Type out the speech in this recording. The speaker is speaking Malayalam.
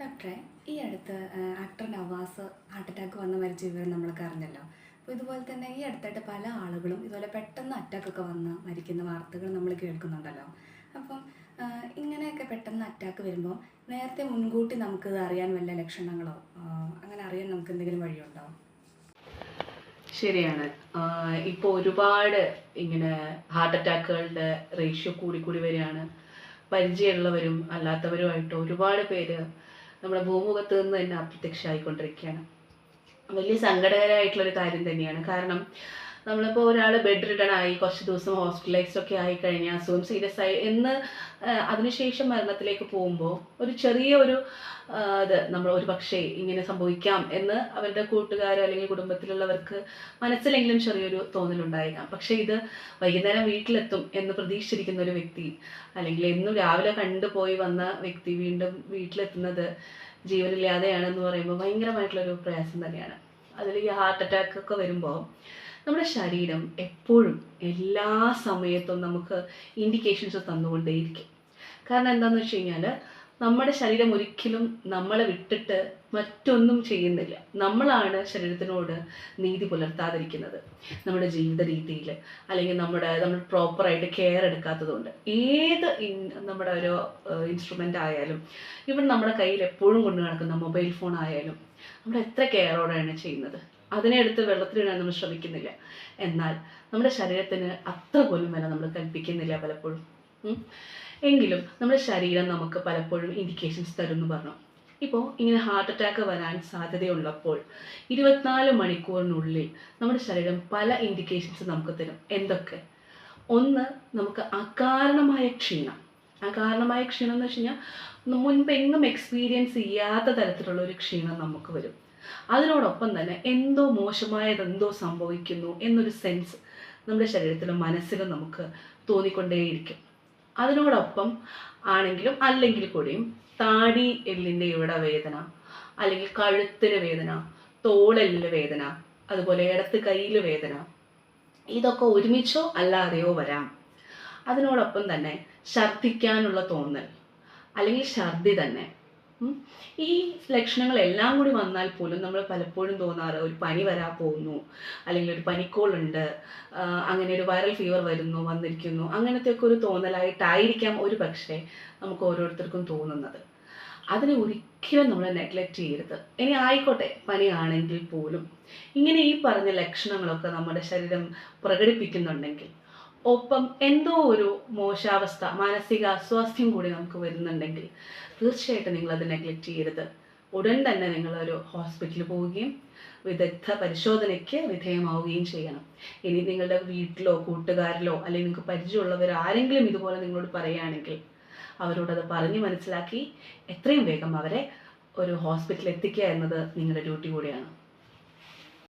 ഡോക്ടറെ ഈ അടുത്ത് ആക്ടർ നവാസ് ഹാർട്ട് അറ്റാക്ക് വന്ന് മരിച്ച വിവരം നമ്മളൊക്കെ അറിഞ്ഞല്ലോ. അപ്പോൾ ഇതുപോലെ തന്നെ ഈ അടുത്തായിട്ട് പല ആളുകളും ഇതുപോലെ പെട്ടെന്ന് അറ്റാക്കൊക്കെ വന്ന് മരിക്കുന്ന വാർത്തകൾ നമ്മൾ കേൾക്കുന്നുണ്ടല്ലോ. അപ്പം ഇങ്ങനെയൊക്കെ പെട്ടെന്ന് അറ്റാക്ക് വരുമ്പോൾ നേരത്തെ മുൻകൂട്ടി നമുക്ക് അറിയാൻ വല്ല ലക്ഷണങ്ങളോ അങ്ങനെ അറിയാൻ നമുക്ക് എന്തെങ്കിലും വഴിയുണ്ടോ? ശരിയാണ്. ഇപ്പോൾ ഒരുപാട് ഇങ്ങനെ ഹാർട്ട് അറ്റാക്കുകളുടെ റേഷ്യോ കൂടി കൂടി വരികയാണ്. പരിചയമുള്ളവരും അല്ലാത്തവരുമായിട്ട് ഒരുപാട് പേര് നമ്മുടെ ഭൂമുഖത്ത് നിന്ന് തന്നെ അപ്രത്യക്ഷമായിക്കൊണ്ടിരിക്കുകയാണ്. വലിയ സങ്കടകരമായിട്ടുള്ളൊരു കാര്യം തന്നെയാണ്. കാരണം നമ്മളിപ്പോൾ ഒരാൾ ബെഡ് റിട്ടൺ ആയി കുറച്ച് ദിവസം ഹോസ്പിറ്റലൈസ്ഡ് ഒക്കെ ആയി കഴിഞ്ഞാൽ അസുഖം സീരിയസ് ആയി എന്ന് അതിനുശേഷം മരണത്തിലേക്ക് പോകുമ്പോൾ ഒരു ചെറിയ ഒരു ഇത് നമ്മൾ ഒരു പക്ഷേ ഇങ്ങനെ സംഭവിക്കാം എന്ന് അവരുടെ കൂട്ടുകാർ അല്ലെങ്കിൽ കുടുംബത്തിലുള്ളവർക്ക് മനസ്സിലെങ്കിലും ചെറിയൊരു തോന്നലുണ്ടായേക്കാം. പക്ഷേ ഇത് വൈകുന്നേരം വീട്ടിലെത്തും എന്ന് പ്രതീക്ഷിച്ചിരിക്കുന്ന ഒരു വ്യക്തി അല്ലെങ്കിൽ എന്നും രാവിലെ കണ്ടുപോയി വന്ന വ്യക്തി വീണ്ടും വീട്ടിലെത്തുന്നത് ജീവനില്ലാതെയാണെന്ന് പറയുമ്പോൾ ഭയങ്കരമായിട്ടുള്ളൊരു പ്രയാസം തന്നെയാണ്. അതിൽ ഈ ഹാർട്ട് അറ്റാക്ക് ഒക്കെ വരുമ്പോൾ നമ്മുടെ ശരീരം എപ്പോഴും എല്ലാ സമയത്തും നമുക്ക് ഇൻഡിക്കേഷൻസ് തന്നുകൊണ്ടേയിരിക്കും. കാരണം എന്താണെന്ന് വെച്ച് കഴിഞ്ഞാൽ നമ്മുടെ ശരീരം ഒരിക്കലും നമ്മളെ വിട്ടിട്ട് മറ്റൊന്നും ചെയ്യുന്നില്ല. നമ്മളാണ് ശരീരത്തിനോട് നീതി പുലർത്താതിരിക്കുന്നത്. നമ്മുടെ ജീവിത രീതിയിൽ അല്ലെങ്കിൽ നമ്മുടെ നമ്മൾ പ്രോപ്പറായിട്ട് കെയർ എടുക്കാത്തതുകൊണ്ട്. ഏത് നമ്മുടെ ഒരു ഇൻസ്ട്രുമെന്റ് ആയാലും ഇവൻ നമ്മുടെ കയ്യിൽ എപ്പോഴും കൊണ്ടു നടക്കുന്ന മൊബൈൽ ഫോൺ ആയാലും നമ്മൾ എത്ര കെയറോടെയാണ് ചെയ്യുന്നത്? അതിനെ എടുത്ത് വെള്ളത്തിലിടാൻ നമ്മൾ ശ്രമിക്കുന്നില്ല. എന്നാൽ നമ്മുടെ ശരീരത്തിന് അത്ര പോലും വില നമ്മൾ കൽപ്പിക്കുന്നില്ല പലപ്പോഴും. എങ്കിലും നമ്മുടെ ശരീരം നമുക്ക് പലപ്പോഴും ഇൻഡിക്കേഷൻസ് തരുമെന്ന് പറഞ്ഞു. ഇപ്പോൾ ഇങ്ങനെ ഹാർട്ട് അറ്റാക്ക് വരാൻ സാധ്യതയുള്ളപ്പോൾ ഇരുപത്തിനാല് മണിക്കൂറിനുള്ളിൽ നമ്മുടെ ശരീരം പല ഇൻഡിക്കേഷൻസ് നമുക്ക് തരും. എന്തൊക്കെ? ഒന്ന് നമുക്ക് അകാരണമായ ക്ഷീണം. അകാരണമായ ക്ഷീണം എന്ന് വെച്ച് കഴിഞ്ഞാൽ മുൻപ് എങ്ങും എക്സ്പീരിയൻസ് ചെയ്യാത്ത തരത്തിലുള്ള ഒരു ക്ഷീണം നമുക്ക് വരും. അതിനോടൊപ്പം തന്നെ എന്തോ മോശമായതെന്തോ സംഭവിക്കുന്നു എന്നൊരു സെൻസ് നമ്മുടെ ശരീരത്തിലും മനസ്സിലും നമുക്ക് തോന്നിക്കൊണ്ടേയിരിക്കും അതിനോടൊപ്പം ആണെങ്കിലും അല്ലെങ്കിൽ കൂടിയും താടി എല്ലിന്റെ ഇവിടെ വേദന അല്ലെങ്കിൽ കഴുത്തിന് വേദന തോളെല്ലിന് വേദന അതുപോലെ ഇടത്ത് കയ്യിൽ വേദന ഇതൊക്കെ ഒരുമിച്ചോ അല്ലാതെയോ വരാം അതിനോടൊപ്പം തന്നെ ഛർദ്ദിക്കാനുള്ള തോന്നൽ അല്ലെങ്കിൽ ഛർദി തന്നെ. ഈ ലക്ഷണങ്ങളെല്ലാം കൂടി വന്നാൽ പോലും നമ്മൾ പലപ്പോഴും തോന്നാറ് ഒരു പനി വരാൻ പോകുന്നു അല്ലെങ്കിൽ ഒരു പനിക്കോളുണ്ട് അങ്ങനെ ഒരു വൈറൽ ഫീവർ വരുന്നു വന്നിരിക്കുന്നു അങ്ങനത്തെ ഒക്കെ ഒരു തോന്നലായിട്ടായിരിക്കാം ഒരു പക്ഷേ നമുക്ക് ഓരോരുത്തർക്കും തോന്നുന്നത്. അതിനെ ഒരിക്കലും നമ്മൾ നെഗ്ലക്റ്റ് ചെയ്യരുത്. ഇനി ആയിക്കോട്ടെ പനിയാണെങ്കിൽ പോലും. ഇങ്ങനെ ഈ പറഞ്ഞ ലക്ഷണങ്ങളൊക്കെ നമ്മുടെ ശരീരം പ്രകടിപ്പിക്കുന്നുണ്ടെങ്കിൽ ഒപ്പം എന്തോ ഒരു മോശാവസ്ഥ മാനസിക അസ്വാസ്ഥ്യം കൂടി നമുക്ക് വരുന്നുണ്ടെങ്കിൽ തീർച്ചയായിട്ടും നിങ്ങൾ അത് നെഗ്ലക്റ്റ് ചെയ്യരുത്. ഉടൻ തന്നെ നിങ്ങളൊരു ഹോസ്പിറ്റലിൽ പോവുകയും വിദഗ്ധ പരിശോധനയ്ക്ക് വിധേയമാവുകയും ചെയ്യണം. ഇനി നിങ്ങളുടെ വീട്ടിലോ കൂട്ടുകാരിലോ അല്ലെങ്കിൽ നിങ്ങൾക്ക് പരിചയമുള്ളവർ ആരെങ്കിലും ഇതുപോലെ നിങ്ങളോട് പറയുകയാണെങ്കിൽ അവരോടത് പറഞ്ഞ് മനസ്സിലാക്കി എത്രയും വേഗം അവരെ ഒരു ഹോസ്പിറ്റലിൽ എത്തിക്കുക എന്നത് നിങ്ങളുടെ ഡ്യൂട്ടി കൂടിയാണ്.